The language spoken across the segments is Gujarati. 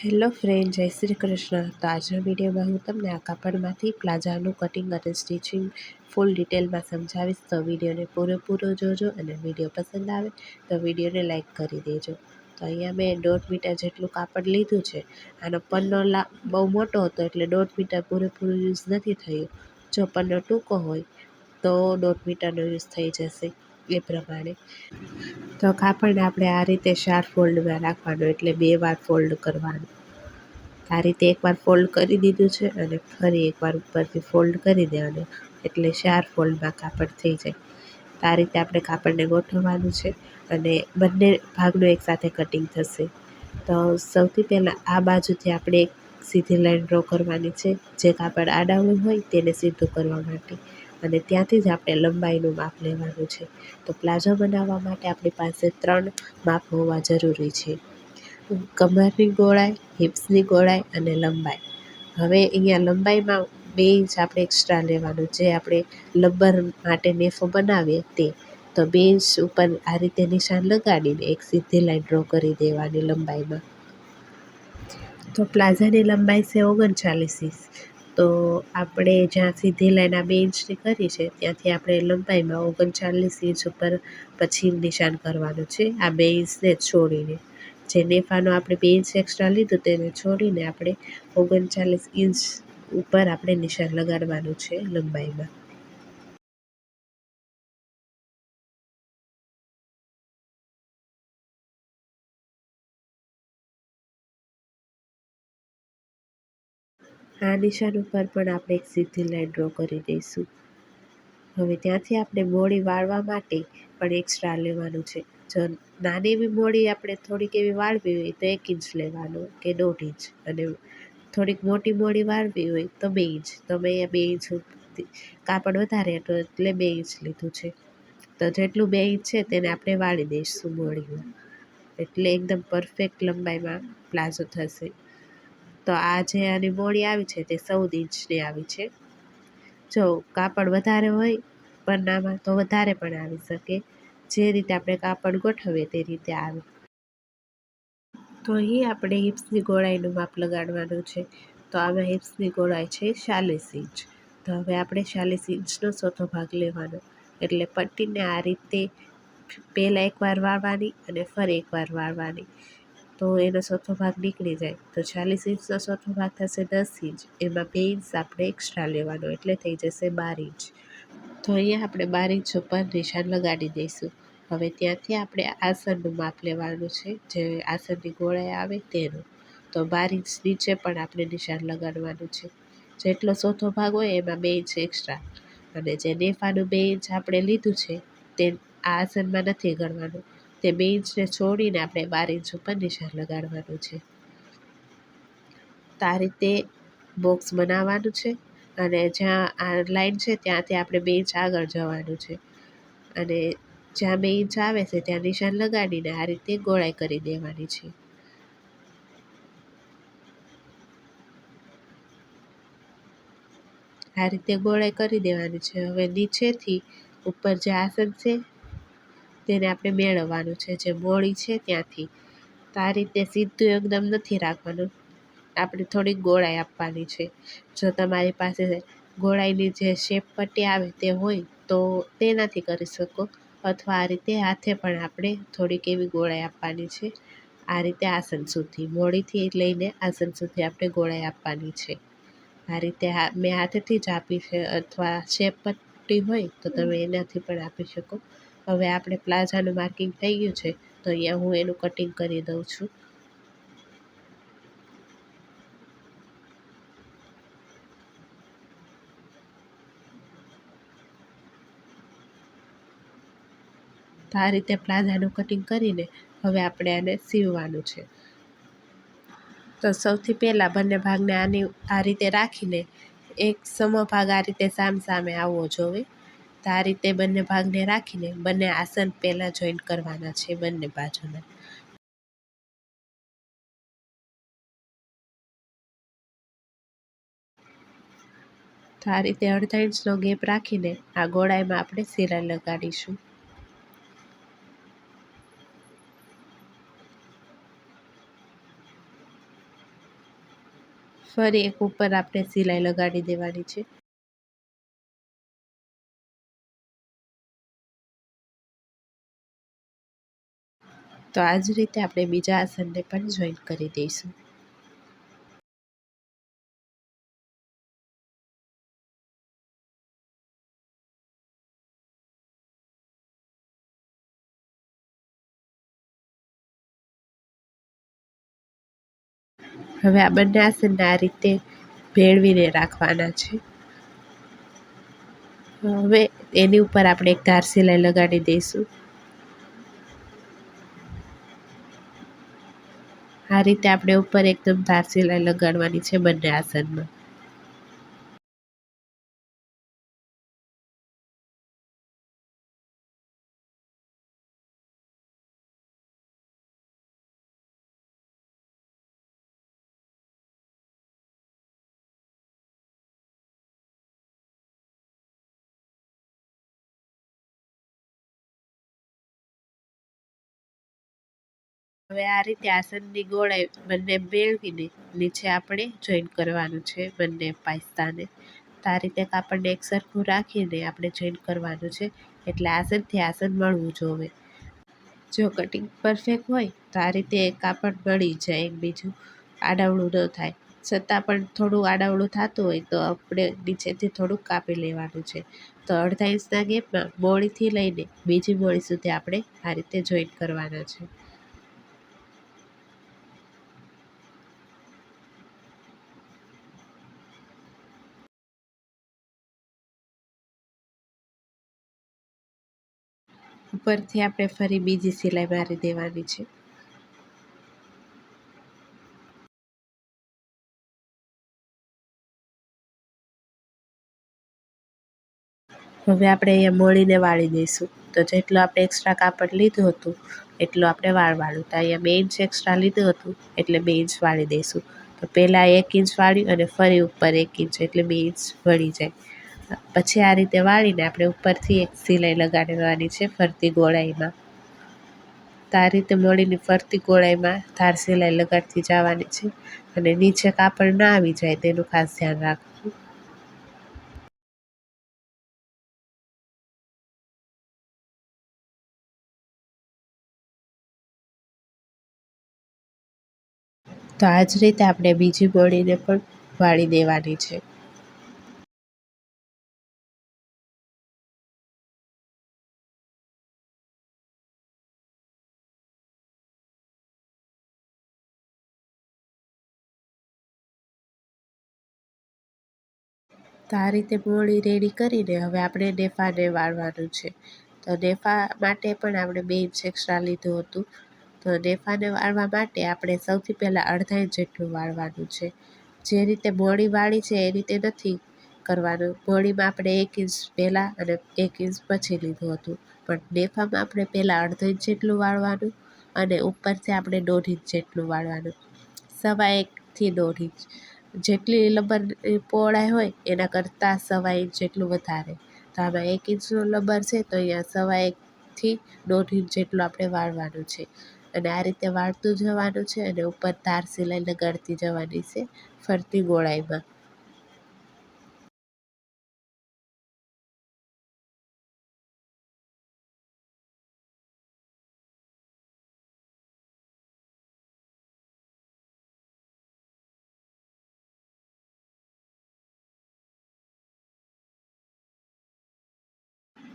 હેલો ફ્રેન્ડ, જય શ્રી કૃષ્ણ. તો આજના વિડીયોમાં હું તમને આ કાપડમાંથી પ્લાઝાનું કટિંગ અને સ્ટિચિંગ ફૂલ ડિટેલમાં સમજાવીશ. તો વિડીયોને પૂરેપૂરો જોજો અને વીડિયો પસંદ આવે તો વિડીયોને લાઇક કરી દેજો. તો અહીંયા મેં દોઢ મીટર જેટલું કાપડ લીધું છે. આનો પન્નો લા બહુ મોટો હતો એટલે દોઢ મીટર પૂરેપૂરું યુઝ નથી થયું. જો પન્નો ટૂંકો હોય તો દોઢ મીટરનો યુઝ થઈ જશે. એ પ્રમાણે. તો કાપડને આપણે આ રીતે ચાર ફોલ્ડમાં રાખવાનું, એટલે બે વાર ફોલ્ડ કરવાનું. આ રીતે એકવાર ફોલ્ડ કરી દીધું છે અને ફરી એકવાર ઉપરથી ફોલ્ડ કરી દેવાનું, એટલે ચાર ફોલ્ડમાં કાપડ થઈ જાય. આ રીતે આપણે કાપડને ગોઠવવાનું છે અને બંને ભાગનું એકસાથે કટિંગ થશે. તો સૌથી પહેલાં આ બાજુથી આપણે એક સીધી લાઈન ડ્રો કરવાની છે. જે કાપડ આડાવું હોય તેને સીધું કરવા માટે. અને ત્યાંથી જ આપણે લંબાઈનું માપ લેવાનું છે. તો પ્લાઝો બનાવવા માટે આપણી પાસે ત્રણ માપ હોવા જરૂરી છે. કમરની ગોળાઈ, હિપ્સની ગોળાઈ અને લંબાઈ. હવે અહીંયા લંબાઈમાં બે ઇંચ આપણે એક્સ્ટ્રા લેવાનું, જે આપણે લબ્બર માટે નેફો બનાવીએ તે. તો બે ઇંચ ઉપર આ રીતે નિશાન લગાડીને એક સીધી લાઈન ડ્રો કરી દેવાની લંબાઈમાં. તો પ્લાઝાની લંબાઈ છે ઓગણચાલીસ ઇંચ. તો આપણે જ્યાં સીધી લાઈન આ બે ઇંચની કરી છે, ત્યાંથી આપણે લંબાઈમાં ઓગણચાલીસ ઇંચ ઉપર પછી નિશાન કરવાનું છે. આ બે ઇંચને છોડીને. જે નેફાનો આપણે બે ઇંચ એક્સ્ટ્રા લીધું તેને છોડીને આપણે ઓગણચાલીસ ઇંચ ઉપર આપણે નિશાન લગાડવાનું છે લંબાઈમાં. આ નિશાન ઉપર પણ આપણે એક સીધી લાઈન ડ્રો કરી દઈશું. હવે ત્યાંથી આપણે મોડી વાળવા માટે પણ એક્સ્ટ્રા લેવાનું છે. જો નાની એવી મોડી આપણે થોડીક એવી વાળવી હોય તો એક ઇંચ લેવાનું કે દોઢ ઇંચ. અને થોડીક મોટી મોડી વાળવી હોય તો બે ઇંચ. તો મેં અહીંયા બે ઇંચ કાપડ વધારે તો એટલે બે ઇંચ લીધું છે. તો જેટલું બે ઇંચ છે તેને આપણે વાળી દઈશું મોડીમાં. એટલે એકદમ પરફેક્ટ લંબાઈમાં પ્લાઝો થશે. તો આ જે આની મોડી આવી છે તે ચૌદ ઇંચની આવી છે. જો કાપડ વધારે હોય પન્નામાં તો વધારે પણ આવી શકે. જે રીતે આપણે કાપડ ગોઠવીએ તે રીતે આવે. તો અહીં આપણે હિપ્સની ગોળાઈનું માપ લગાડવાનું છે. તો આમાં હિપ્સની ગોળાઈ છે ચાલીસ ઇંચ. તો હવે આપણે ચાલીસ ઇંચનો ચોથો ભાગ લેવાનો. એટલે પટ્ટીને આ રીતે પહેલાં એકવાર વાળવાની અને ફરી એકવાર વાળવાની. તો એનો ચોથો ભાગ નીકળી જાય. તો ચાલીસ ઇંચનો ચોથો ભાગ થશે દસ ઇંચ. એમાં બે ઇંચ આપણે એક્સ્ટ્રા લેવાનો એટલે થઈ જશે બાર ઇંચ. તો અહીંયા આપણે બાર ઇંચ ઉપર નિશાન લગાડી દઈશું. હવે ત્યાંથી આપણે આસનનું માપ લેવાનું છે. જે આસનની ગોળાઈ આવે તેનું. તો બાર ઇંચ નીચે પણ આપણે નિશાન લગાડવાનું છે. જેટલો ચોથો ભાગ હોય એમાં બે ઇંચ એક્સ્ટ્રા અને જે નેફાનું બે ઇંચ આપણે લીધું છે, તે આ આસનમાં નથી ગણવાનું. તે બે ઇંચને છોડીને આપણે બાર ઇંચ ઉપર નિશાન લગાડવાનું છે. તો આ રીતે બોક્સ બનાવવાનું છે અને જ્યાં આ લાઈન છે ત્યાંથી આપણે બે ઇંચ આગળ જવાનું છે. અને જ્યાં બે ઇંચ આવે છે ત્યાં નિશાન લગાડીને આ રીતે ગોળાઈ કરી દેવાની છે. આ રીતે ગોળાઈ કરી દેવાની છે. હવે નીચેથી ઉપર જે આસન છે તેને આપણે મેળવવાનું છે. જે મોળી છે ત્યાંથી. તો આ રીતે સીધું એકદમ નથી રાખવાનું. આપણે થોડીક ગોળાઈ આપવાની છે. જો તમારી પાસે ગોળાઈની જે શેપ પટ્ટી આવે તે હોય, તો તેનાથી કરી શકો. અથવા આ રીતે હાથે પણ આપણે થોડીક એવી ગોળાઈ આપવાની છે. આ રીતે આસન સુધી, મોડીથી લઈને આસન સુધી આપણે ગોળાઈ આપવાની છે. આ રીતે મેં હાથેથી જ આપી છે. અથવા શેપ પટ્ટી હોય, તો તમે એનાથી પણ આપી શકો. હવે આપણે પ્લાઝાનું માર્કિંગ થઈ ગયું છે, તો અહીંયા હું એનું કટિંગ કરી દઉં છું. તો આ રીતે પ્લાઝાનું કટિંગ કરીને હવે આપણે આને સીવવાનું છે. તો સૌથી પહેલાં બંને ભાગને આની, આ રીતે રાખીને એક સમભાગ આ રીતે સામસામે આવવો જોઈએ. તો આ રીતે બંને ભાગને રાખીને બંને આસન પહેલાં જોઈન્ટ કરવાના છે બંને બાજુના. તો આ રીતે અડધા ઇંચનો ગેપ રાખીને આ ગોળાઈમાં આપણે સિલાઈ લગાડીશું. ફરી એક ઉપર આપણે સિલાઈ લગાડી દેવાની છે. તો આ જ રીતે આપણે બીજા આસનને પણ જોઈન કરી દઈશું. હવે આ બંને આસનને આ રીતે ભેળવીને રાખવાના છે. હવે એની ઉપર આપણે એક ધાર સિલાઈ લગાડી દઈશું. આ રીતે આપણે ઉપર એકદમ ધાર સિલાઈ લગાડવાની છે બંને આસનમાં. હવે આ રીતે આસનની ગોળાઈ બંને મેળવીને નીચે આપણે જોઈન કરવાનું છે બંને પાયસ્તાને. તો આ રીતે કાપડને એક સરખું રાખીને આપણે જોઈન કરવાનું છે. એટલે આસનથી આસન મળવું જોવે. જો કટિંગ પરફેક્ટ હોય, તો આ રીતે કાપડ મળી જાય એકબીજું આડાવડું ન થાય. છતાં પણ થોડું આડાવડું થતું હોય, તો આપણે નીચેથી થોડુંક કાપી લેવાનું છે. તો અડધા ઇંચના ગેપમાં મોળીથી લઈને બીજી મોળી સુધી આપણે આ રીતે જોઈન કરવાના છે. ઉપરથી આપણે ફરી બીજી સિલાઈ મારી દેવાની છે. હવે આપણે અહીંયા મોળીને વાળી દઈશું. તો જેટલું આપણે એક્સ્ટ્રા કાપડ લીધું હતું, એટલું આપણે વાળવાનું તો અહીંયા બે ઇંચ એક્સ્ટ્રા લીધું હતું, એટલે બે ઇંચ વાળી દઈશું. તો પહેલાં એક ઇંચ વાળ્યું અને ફરી ઉપર એક ઇંચ એટલે બે ઇંચ વળી જાય. પછી આ રીતે વાળીને આપણે ઉપરથી એક સિલાઈ લગાડવાની છે ફરતી ગોળાઈમાં. તો આ રીતે મોળીની ફરતી ગોળાઈમાં ધાર સિલાઈ લગાડતી જવાની છે અને નીચે કાપડ ના આવી જાય તેનું ખાસ ધ્યાન રાખવું. તો આ જ રીતે આપણે બીજી બોડીને પણ વાળી દેવાની છે. તો આ રીતે મોળી રેડી કરીને હવે આપણે નેફાને વાળવાનું છે. તો નેફા માટે પણ આપણે બે ઇંચ એક્સ્ટ્રા લીધું હતું. તો નેફાને વાળવા માટે આપણે સૌથી પહેલાં અડધા ઇંચ જેટલું વાળવાનું છે. જે રીતે મોળી વાળી છે એ રીતે નથી કરવાનું. મોળીમાં આપણે એક ઇંચ પહેલાં અને એક ઇંચ પછી લીધું હતું. પણ નેફામાં આપણે પહેલાં અડધો ઇંચ જેટલું વાળવાનું અને ઉપરથી આપણે દોઢ ઇંચ જેટલું વાળવાનું. સવા એકથી દોઢ ઇંચ. જેટલી લંબન પહોળાઈ હોય, એના કરતાં સવા ઇંચ જેટલું વધારે. તો આમાં એક ઇંચનો લંબર છે, તો અહીંયા સવા એકથી દોઢ ઇંચ જેટલું આપણે વાળવાનું છે. અને આ રીતે વાળતું જવાનું છે અને ઉપર ધાર સિલાઈ લગાડતી જવાની છે, ફરતી ગોળાઈમાં.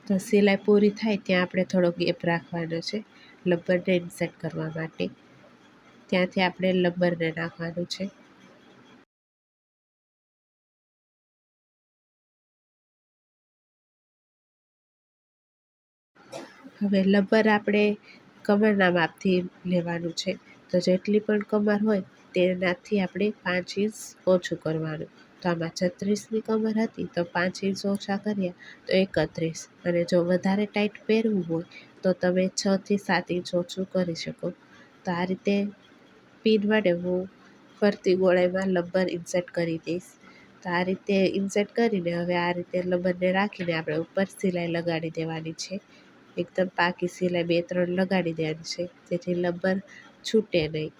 તો સિલાઈ પૂરી થાય ત્યાં આપણે થોડો ગેપ રાખવાનો છે લબ્બરને ઇન્સર્ટ કરવા માટે. ત્યાંથી આપણે લબ્બરને નાખવાનું છે. હવે લબ્બર આપણે કમરના માપથી લેવાનું છે. તો જેટલી પણ કમર હોય તેનાથી આપણે પાંચ ઇંચ ઓછું કરવાનું. આમાં છત્રીસની કમર હતી તો પાંચ ઇંચ ઓછા કર્યા તો એકત્રીસ. અને જો વધારે ટાઈટ પહેરવું હોય તો તમે છથી સાત ઇંચ ઓછું કરી શકો. તો આ રીતે પિન વડે હું ફરતી ગોળાઈમાં લબ્બર ઇન્સર્ટ કરી દઈશ. તો આ રીતે ઇન્સર્ટ કરીને હવે આ રીતે લબ્બરને રાખીને આપણે ઉપર સિલાઈ લગાડી દેવાની છે. એકદમ પાકી સિલાઈ બે ત્રણ લગાડી દેવાની છે. જેથી લબ્બર છૂટે નહીં.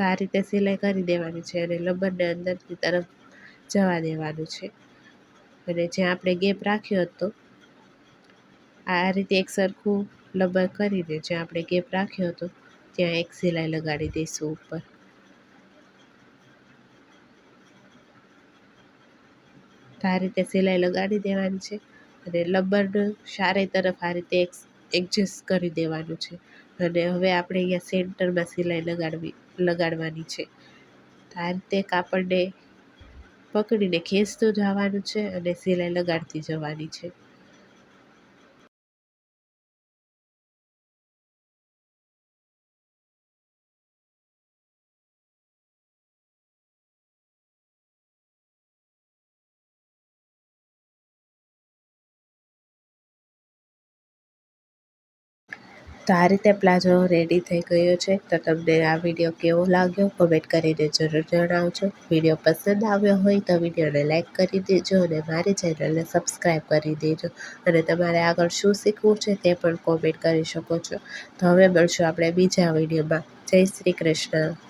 તો આ રીતે સિલાઈ કરી દેવાની છે અને લબરને અંદરની તરફ જવા દેવાનું છે. અને જ્યાં આપણે ગેપ રાખ્યો હતો, આ રીતે એક સરખું લબર કરીને જ્યાં આપણે ગેપ રાખ્યો હતો, ત્યાં એક સિલાઈ લગાડી દઈશું ઉપર. તો આ રીતે સિલાઈ લગાડી દેવાની છે અને લબરનું ચારે તરફ આ રીતે એડજસ્ટ કરી દેવાનું છે. અને હવે આપણે અહીંયા સેન્ટરમાં સિલાઈ લગાડવી, લગાડવાની છે. આ રીતે કાપડને પકડીને ખેંચતું જવાનું છે અને સિલાઈ લગાડતી જવાની છે. તો આ રીતે પ્લાઝો રેડી થઈ ગયો છે. તો તમને આ વીડિયો કેવો લાગ્યો કોમેન્ટ કરીને જરૂર જણાવજો. વીડિયો પસંદ આવ્યો હોય તો વિડીયોને લાઇક કરી દેજો અને મારી ચેનલને સબસ્ક્રાઈબ કરી દેજો. અને તમારે આગળ શું શીખવું છે તે પણ કોમેન્ટ કરી શકો છો. તો હવે મળશું આપણે બીજા વિડીયોમાં. જય શ્રી કૃષ્ણ.